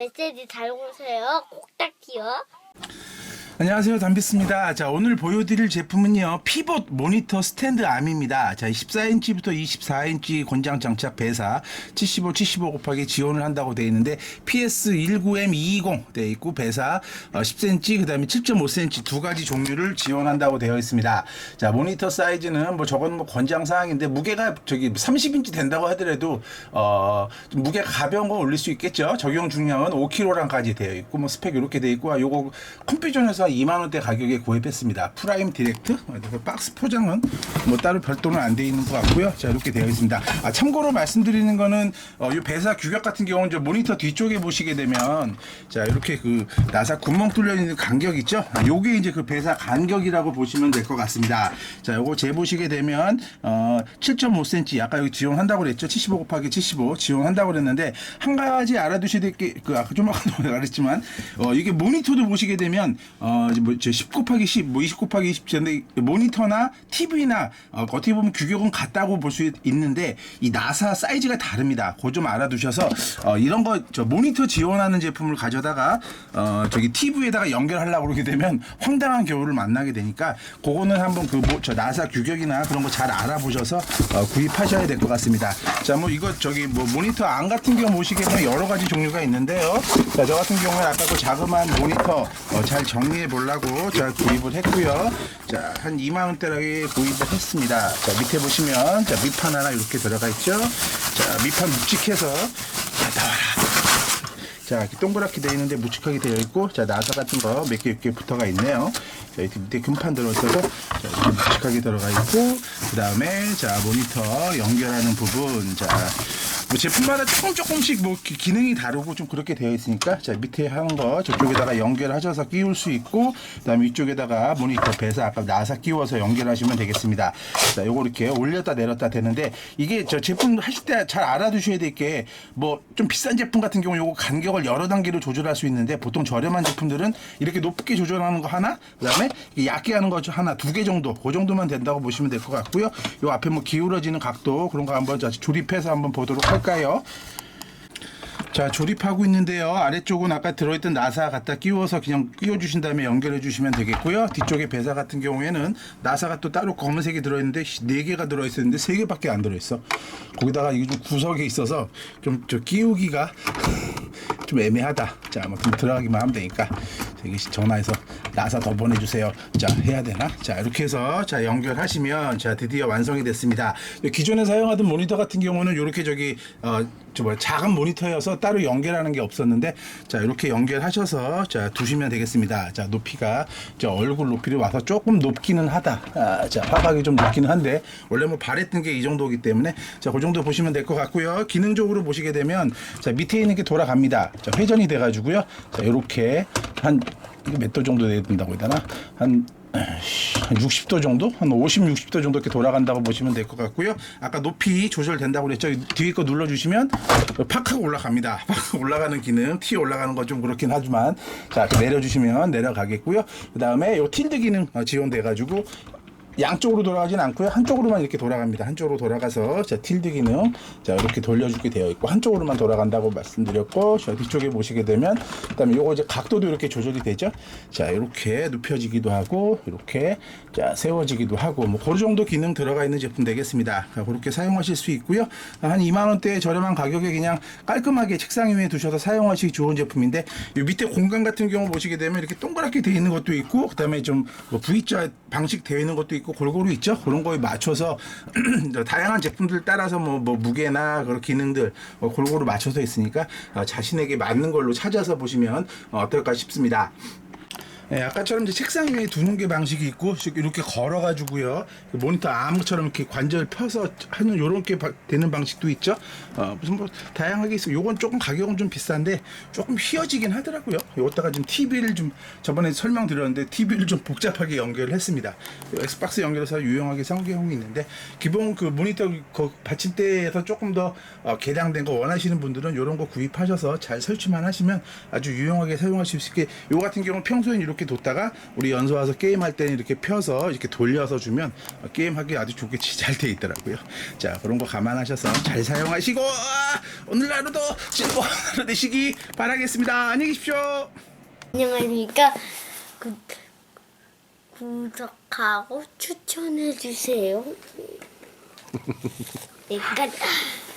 메시지 잘 오세요. 꼭딱지요. 안녕하세요. 담비스입니다. 자 오늘 보여드릴 제품은요. 피봇 모니터 스탠드 암입니다. 자 14인치부터 24인치 권장 장착 배사 75 75 곱하기 지원을 한다고 되어 있는데 PS19M220 되어 있고 배사 어, 10cm 그 다음에 7.5cm 두 가지 종류를 지원한다고 되어 있습니다. 자 모니터 사이즈는 뭐 저건 뭐 권장 사항인데 무게가 저기 30인치 된다고 하더라도 어, 좀 무게가 가벼운 거 올릴 수 있겠죠? 적용 중량은 5kg까지 되어 있고 뭐 스펙 이렇게 되어 있고 아, 요거 컴퓨전에서 2만 원대 가격에 구입했습니다. 프라임 디렉트 그 박스 포장은 뭐 따로 별도는 안 돼 있는 것 같고요. 자 이렇게 되어 있습니다. 아, 참고로 말씀드리는 거는 어, 이 배사 규격 같은 경우는 저 모니터 뒤쪽에 보시게 되면 자 이렇게 그 나사 구멍 뚫려 있는 간격 있죠? 아, 요게 이제 그 배사 간격이라고 보시면 될 것 같습니다. 자 요거 재보시게 되면 어, 7.5cm 아까 여기 지원한다고 그랬죠? 75 곱하기 75 지원한다고 그랬는데 한 가지 알아두셔야 될 게 그 아까 좀 아까 말했지만 어, 이게 모니터도 보시게 되면 어, 이제 뭐, 저10 곱하기 10, 뭐 20 곱하기 20, 근데 모니터나 TV나 어, 어떻게 보면 규격은 같다고 볼 수 있는데 이 나사 사이즈가 다릅니다. 그거 좀 알아두셔서 어, 이런 거 저 모니터 지원하는 제품을 가져다가 어, 저기 TV에다가 연결하려고 그러게 되면 황당한 겨울을 만나게 되니까 그거는 한번 그 뭐 저 나사 규격이나 그런 거 잘 알아보셔서 어, 구입하셔야 될 것 같습니다. 자, 뭐 이거 저기 뭐 모니터 안 같은 경우 보시게 되면 여러 가지 종류가 있는데요. 자, 저 같은 경우에 아까 그 자그마한 모니터 어, 잘 정리해 보려고 자 구입을 했고요. 자, 한 2만 원대라게 구입을 했습니다. 자, 밑에 보시면 자 밑판 하나 이렇게 들어가 있죠. 자, 밑판 묵직해서 자, 나와라. 자, 이렇게 동그랗게 되어 있는데 묵직하게 되어 있고, 자, 나사 같은 거 몇 개 이렇게 붙어가 있네요. 자, 이렇게 밑에 금판 들어있어서, 자, 이렇게 묵직하게 들어가 있고, 그 다음에, 자, 모니터 연결하는 부분, 자, 뭐 제품마다 조금 조금씩 뭐 기- 기능이 다르고 좀 그렇게 되어 있으니까, 자, 밑에 하는 거 저쪽에다가 연결하셔서 끼울 수 있고, 그 다음에 이쪽에다가 모니터 배사 아까 나사 끼워서 연결하시면 되겠습니다. 자, 요거 이렇게 올렸다 내렸다 되는데, 이게 저 제품 하실 때 잘 알아두셔야 될 게, 뭐 좀 비싼 제품 같은 경우 요거 간격을 여러 단계로 조절할 수 있는데 보통 저렴한 제품들은 이렇게 높게 조절하는 거 하나, 그다음에 얕게 하는 거 하나, 두 개 정도, 그 정도만 된다고 보시면 될 것 같고요. 요 앞에 뭐 기울어지는 각도 그런 거 한번 자, 조립해서 한번 보도록 할 까요? 자 조립하고 있는데요. 아래쪽은 아까 들어있던 나사 갖다 끼워서 그냥 끼워주신 다음에 연결해 주시면 되겠고요. 뒤쪽에 배사 같은 경우에는 나사가 또 따로 검은색이 들어있는데 네 개가 들어있었는데 세 개밖에 안 들어있어. 거기다가 이게 좀 구석에 있어서 좀저 끼우기가 좀 애매하다. 자 아무튼 들어가기만 하면 되니까 여기 전화해서 나사 더 보내주세요. 자 해야 되나? 자 이렇게 해서 자 연결하시면 자 드디어 완성이 됐습니다. 기존에 사용하던 모니터 같은 경우는 이렇게 저기 어저 뭐야 작은 모니터여서 따로 연결하는 게 없었는데 자 이렇게 연결하셔서 자 두시면 되겠습니다. 자 높이가 저 얼굴 높이를 와서 조금 높기는 하다. 아, 자 화각이 좀 높기는 한데 원래 뭐 바랬던 게 이 정도이기 때문에 자그 정도 보시면 될 것 같고요. 기능적으로 보시게 되면 자 밑에 있는 게 돌아갑니다. 자 회전이 돼 가지고요. 자 이렇게 한 몇 도 정도 된다고 해야 되나 한 에이씨, 한 60도 정도? 한 50, 60도 정도 이렇게 돌아간다고 보시면 될 것 같고요. 아까 높이 조절된다고 그랬죠. 뒤에 거 눌러주시면 팍 하고 올라갑니다. 팍 올라가는 기능, T 올라가는 건 좀 그렇긴 하지만 자, 내려주시면 내려가겠고요. 그 다음에 요 틸드 기능 어, 지원돼가지고 양쪽으로 돌아가진 않고요. 한쪽으로만 이렇게 돌아갑니다. 한쪽으로 돌아가서 자 틸드 기능 자 이렇게 돌려주게 되어 있고 한쪽으로만 돌아간다고 말씀드렸고 자 뒤쪽에 보시게 되면 그다음에 요거 이제 각도도 이렇게 조절이 되죠. 자 이렇게 눕혀지기도 하고 이렇게 자 세워지기도 하고 뭐 그 정도 기능 들어가 있는 제품 되겠습니다. 자, 그렇게 사용하실 수 있고요. 한 2만 원대 저렴한 가격에 그냥 깔끔하게 책상 위에 두셔서 사용하시기 좋은 제품인데 이 밑에 공간 같은 경우 보시게 되면 이렇게 동그랗게 되어 있는 것도 있고 그다음에 좀 뭐 V자 방식 되어 있는 것도 있고 골고루 있죠. 그런 거에 맞춰서 다양한 제품들 따라서 뭐, 뭐 무게나 그런 기능들 어, 골고루 맞춰서 있으니까 어, 자신에게 맞는 걸로 찾아서 보시면 어, 어떨까 싶습니다. 예, 아까처럼 이제 책상 위에 두는 게 방식이 있고 이렇게 걸어가지고요 그 모니터 아무처럼 이렇게 관절 펴서 하는 요렇게 바- 되는 방식도 있죠. 어, 무슨 뭐 다양하게 있어. 요건 조금 가격은 좀 비싼데 조금 휘어지긴 하더라고요. 요것다가 지금 TV를 좀 저번에 설명드렸는데 TV를 좀 복잡하게 연결을 했습니다. 엑스박스 연결해서 유용하게 사용하고 있는데 기본 그 모니터 그 받침대에서 조금 더 어, 개량된 거 원하시는 분들은 요런 거 구입하셔서 잘 설치만 하시면 아주 유용하게 사용하실 수 있게 요 같은 경우는 평소엔 이렇게 이렇게 뒀다가 우리 연소 와서 게임할 때는 이렇게 펴서 이렇게 돌려서 주면 게임하기 아주 좋게 잘 돼 있더라고요. 자, 그런 거 감안하셔서 잘 사용하시고 아, 오늘 하루도 즐거운 하루 되시기 바라겠습니다. 안녕히 계십시오. 안녕하십니까. 구, 구독하고 추천해주세요. 네, 끝.